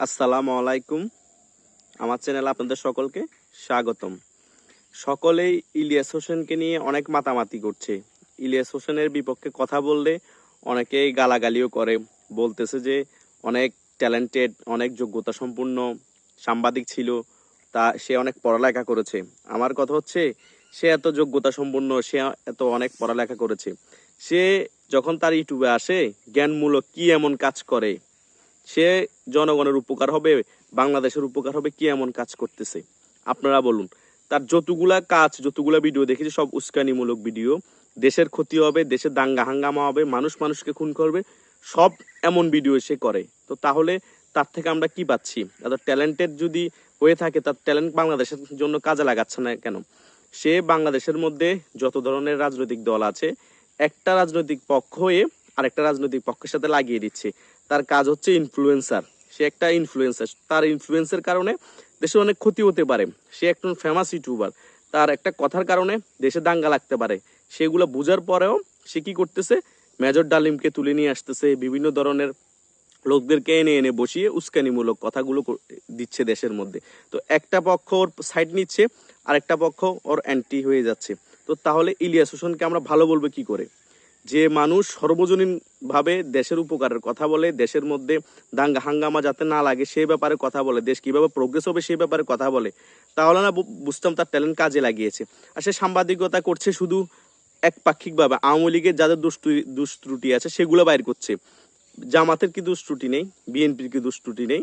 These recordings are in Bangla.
আসসালামু আলাইকুম। আমার চ্যানেল আপনাদের সকলকে স্বাগতম। সকলেই ইলিয়াস হোসেনকে নিয়ে অনেক মাতামাতি করছে। ইলিয়াস হোসেনের বিপক্ষে কথা বললে অনেকেই গালাগালিও করে। বলতেছে যে অনেক ট্যালেন্টেড অনেক যোগ্যতা সম্পূর্ণ সাংবাদিক ছিল। তা সে অনেক পড়ালেখা করেছে। আমার কথা হচ্ছে, সে এত যোগ্যতা সম্পন্ন সে এত অনেক পড়ালেখা করেছে। সে যখন তার ইউটিউবে আসে, জ্ঞানমূলক কি এমন কাজ করে? সে জনগণের উপকার হবে, বাংলাদেশের উপকার হবে কি এমন কাজ করতেছে? আপনারা বলুন। তার যতগুলা কাজ, যতগুলা ভিডিও দেখেছি, সব উস্কানিমূলক ভিডিও দেশের ক্ষতি হবে, দেশের দাঙ্গা হাঙ্গামা হবে, মানুষ মানুষকে খুন করবে, সব এমন ভিডিও সে করে। তো তাহলে তার থেকে আমরা কি পাচ্ছি? এত ট্যালেন্টেড যদি হয়ে থাকে, তার ট্যালেন্ট বাংলাদেশের জন্য কাজে লাগাচ্ছে না কেন? সে বাংলাদেশের মধ্যে যত ধরনের রাজনৈতিক দল আছে, একটা রাজনৈতিক পক্ষ হয়ে আরেকটা রাজনৈতিক পক্ষের সাথে লাগিয়ে দিচ্ছে। তার কাজ হচ্ছে ইনফ্লুয়েন্সার সে একটা ইনফ্লুয়েন্সার তার ইনফ্লুয়েন্সের কারণে দেশের অনেক ক্ষতি হতে পারে। সে একজন ফেমাস ইউটিউবার তার একটা কথার কারণে দেশে দাঙ্গা লাগতে পারে। সেগুলো বোঝার পরেও সে কী করতেছে? মেজর ডালিমকে তুলে নিয়ে আসতেছে। বিভিন্ন ধরনের লোকদেরকে এনে এনে বসিয়ে উস্কানিমূলক কথাগুলো দিচ্ছে দেশের মধ্যে। তো একটা পক্ষ ওর সাইড নিচ্ছে, আরেকটা পক্ষ ওর অ্যান্টি হয়ে যাচ্ছে। তো তাহলে ইলিয়াস হোসেনকে আমরা ভালো বলব কি করে? যে মানুষ সর্বজনীনভাবে দেশের উপকারের কথা বলে, দেশের মধ্যে দাঙ্গা হাঙ্গামা যাতে না লাগে সেই ব্যাপারে কথা বলে, দেশ কীভাবে প্রোগ্রেস হবে সেই ব্যাপারে কথা বলে তাহলে না বুঝতাম তার ট্যালেন্ট কাজে লাগিয়েছে। আর সে সাংবাদিকতা করছে শুধু একপাক্ষিকভাবে, আওয়ামী লীগের যাদের দুষ্ত্রুটি আছে সেগুলো বাইর করছে। জামাতের কি দুষ্ত্রুটি নেই? বিএনপির কি দুষ্ত্রুটি নেই?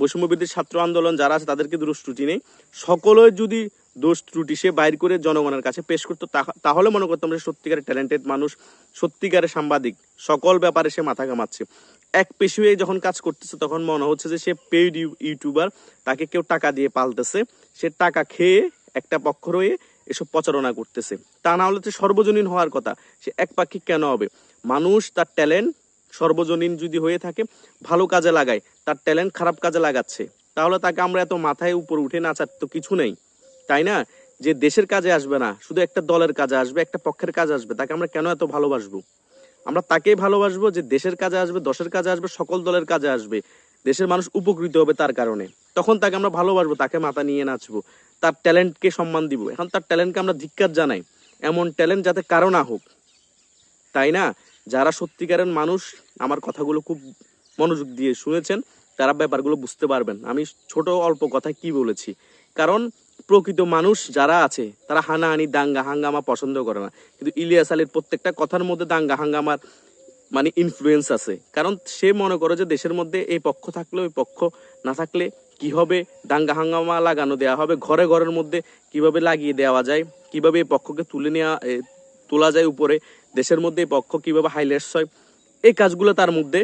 বৈষম্যবিদ্যুৎ ছাত্র আন্দোলন যারা আছে তাদেরকে দোষ ত্রুটি নেই? সকলের যদি দোষ ত্রুটি সে বাইর করে জনগণের কাছে পেশ করতো। তাহ- তাহলে মনে করতাম যে সত্যিকারের ট্যালেন্টেড মানুষ, সত্যিকারের সাংবাদিক, সকল ব্যাপারে সে মাথা ঘামাচ্ছে। এক পেশি হয়ে যখন কাজ করতেছে, তখন মনে হচ্ছে যে সে পেইড ইউটিউবার তাকে কেউ টাকা দিয়ে পালতেছে। সে টাকা খেয়ে একটা পক্ষ রয়ে এসব প্রচারণা করতেছে। তা না হলে তো সর্বজনীন হওয়ার কথা, সে এক একপাক্ষিক কেন হবে? মানুষ তার ট্যালেন্ট সর্বজনীন যদি হয়ে থাকে, ভালো কাজে লাগায়, তার ট্যালেন্ট খারাপ কাজে লাগাচ্ছে। তাহলে তাকে আমরা এত মাথায় উপর উঠে নাচার তো কিছু নেই। তাই না? যে দেশের কাজে আসবে না, শুধু একটা দলের কাজে আসবে, একটা পক্ষের কাজে আসবে, তাকে আমরা কেন এত ভালোবাসবো? আমরা তাকেই ভালোবাসবো যে দেশের কাজে আসবে, দশের কাজে আসবে, সকল দলের কাজে আসবে। দেশের মানুষ উপকৃত হবে তার কারণে। তখন তাকে আমরা ভালোবাসবো, তাকে মাথা নিয়ে নাচবো, তার ট্যালেন্টকে সম্মান দিব। এখন তার ট্যালেন্টকে আমরা ধিক্কার জানাই। এমন ট্যালেন্ট যাতে কারও না হোক। তাই না? যারা সত্যিকারের মানুষ, আমার কথাগুলো খুব মনোযোগ দিয়ে শুনেছেন, তারা ব্যাপারগুলো বুঝতে পারবেন। আমি ছোট অল্প কথায় কি বলেছি? কারণ প্রকৃত মানুষ যারা আছে, তারা হানাহানি, দাঙ্গা, হাঙ্গামা পছন্দ করে না। কিন্তু ইলিয়াস আলীর প্রত্যেকটা কথার মধ্যে দাঙ্গা, হাঙ্গামার মানে ইনফ্লুয়েন্স আছে। কারণ সে মনে করে যে দেশের মধ্যে এই পক্ষ থাকলে, ওই পক্ষ না থাকলে কি হবে? দাঙ্গা, হাঙ্গামা লাগানো দেওয়া হবে। ঘরে ঘরের মধ্যে কীভাবে লাগিয়ে দেওয়া যায়? কীভাবে এই পক্ষকে তুলে নেওয়া তোলা যায় উপরে? দেশের মধ্যে এই পক্ষ কীভাবে হাইলাইটস হয়? এই কাজগুলো তার মধ্যে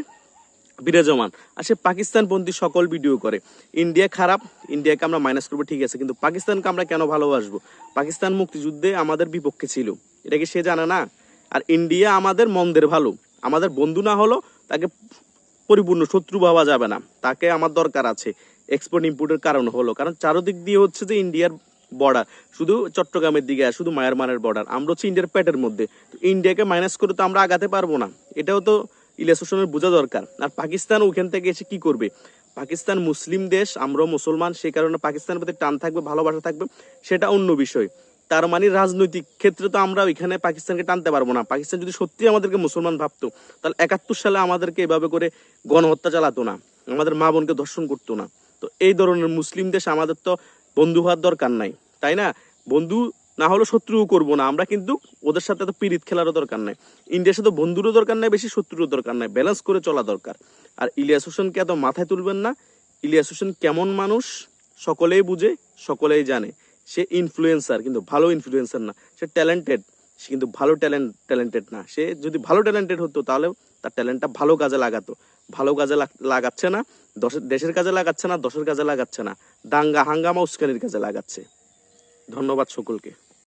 বিরাজমান। আর সে পাকিস্তানপন্থী সকল ভিডিও করে। ইন্ডিয়া খারাপ ইন্ডিয়াকে আমরা মাইনাস করব, ঠিক আছে। কিন্তু পাকিস্তানকে আমরা কেন ভালোবাসবো? পাকিস্তান মুক্তিযুদ্ধে আমাদের বিপক্ষে ছিল। এটা কি সে জানে না? আর ইন্ডিয়া আমাদের মন্দের ভালো আমাদের বন্ধু না হলো তাকে পরিপূর্ণ শত্রু ভাবা যাবে না। তাকে আমার দরকার আছে। এক্সপোর্ট ইম্পোর্টের কারণ হলো। কারণ চারদিক দিয়ে হচ্ছে যে ইন্ডিয়ার বর্ডার শুধু চট্টগ্রামের দিকে শুধু মায়ারমানের বর্ডার আমরা হচ্ছে ইন্ডিয়ার পেটের মধ্যে। তো ইন্ডিয়াকে মাইনাস করে তো আমরা আগাতে পারব না। এটাও তো ইলিয়াস বোঝা দরকার। আর পাকিস্তান ওখান থেকে এসে কি করবে? পাকিস্তান মুসলিম দেশ, আমরাও মুসলমান, সেই কারণে পাকিস্তানের প্রতি টান থাকবে, ভালোবাসা থাকবে, সেটা অন্য বিষয়। তার মানে রাজনৈতিক ক্ষেত্রে তো আমরা ওইখানে পাকিস্তানকে টানতে পারব না। পাকিস্তান যদি সত্যি আমাদেরকে মুসলমান ভাবতো, তাহলে একাত্তর সালে আমাদেরকে এভাবে করে গণহত্যা চালাতো না, আমাদের মা বোনকে ধর্ষণ করতো না। তো এই ধরনের মুসলিম দেশ আমাদের তো বন্ধু হওয়ার দরকার নাই, তাই না? বন্ধু না হলে শত্রুও করব না। আমরা কিন্তু ওদের সাথে তো পিরিত খেলারও দরকার নাই। ইন্ডিয়ার সাথে বন্ধুরও দরকার নাই, বেশি শত্রুরও দরকার নাই। ব্যালেন্স করে চলা দরকার। আর ইলিয়াস হোসেনকে এত মাথায় তুলবেন না। ইলিয়াস হোসেন কেমন মানুষ, সকলেই বুঝে, সকলেই জানে। সে ইনফ্লুয়েন্সার কিন্তু ভালো ইনফ্লুয়েন্সার না। সে ট্যালেন্টেড সে কিন্তু ভালো ট্যালেন্ট ট্যালেন্টেড না। সে যদি ভালো ট্যালেন্টেড হতো তাহলে তার ট্যালেন্টটা ভালো কাজে লাগাতো। ভালো কাজে লাগ- লাগাচ্ছে না দেশের কাজে লাগাচ্ছে না, দশের কাজে লাগাচ্ছে না। দাঙ্গা, হাঙ্গামা, উস্কানির কাজে লাগাচ্ছে। ধন্যবাদ সকলকে।